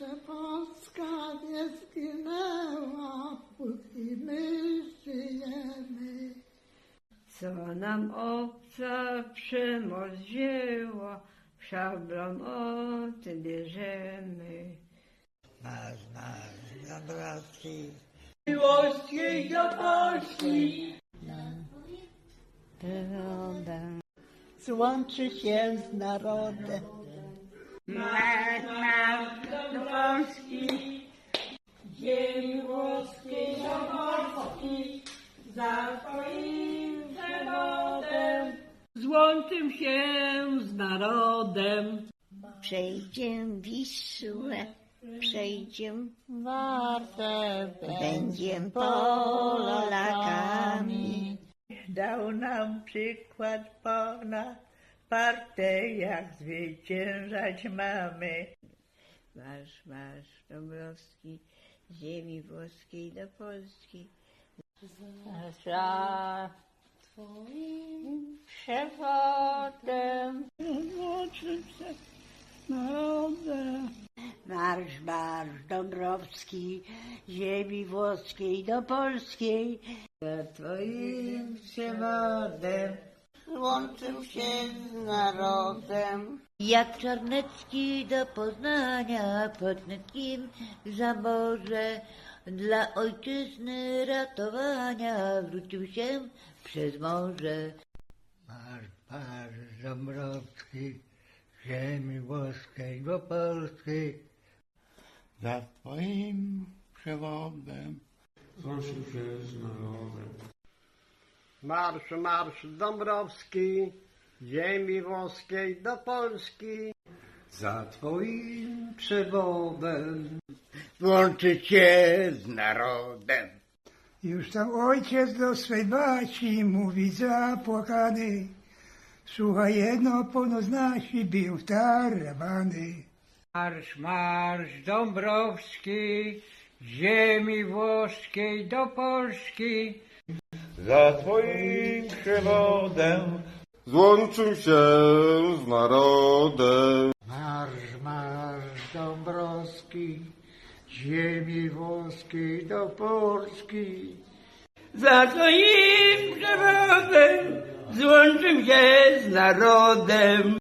Nasze Polska nie zginęła, póki my żyjemy. Co nam obca przemoc wzięła, szablą od bierzemy. Nasz, nasz, Dąbrowski. Miłości do Polski. Złączy się z narodem. Marsz, za twoim przewodem. Złączym się z narodem. Przejdziem Wisłę, przejdziem Warte Będziem Polakami. Dał nam przykład Bonaparte, jak zwyciężać mamy. Marsz, marsz Dąbrowski, z ziemi włoskiej do Polski. Za twoim przewodem. Złączy się z narodem. Marsz, marsz Dąbrowski, z ziemi włoskiej do polskiej. Za twoim przewodem Łączył się z narodem. Jak Czarnecki do Poznania pod Netkiem zaborze dla ojczyzny ratowania wrócił się przez morze. Marsz, marsz Dąbrowski, ziemi włoskiej do Polski. Za twoim przewodem złączył się z narodem. Marsz, marsz Dąbrowski, ziemi włoskiej do Polski. Za twoim przewodem Łączyć się z narodem. Już tam ojciec do swej baci mówi zapłakany. Słuchaj, jedno ponoć nasi biją w tarawany. Marsz, marsz Dąbrowski, z ziemi włoskiej do Polski. za twoim przewodem złączył się z narodem. Marsz, marsz Dąbrowski, z ziemi włoskiej do Polski. Za twoim przewodem złączył się z narodem.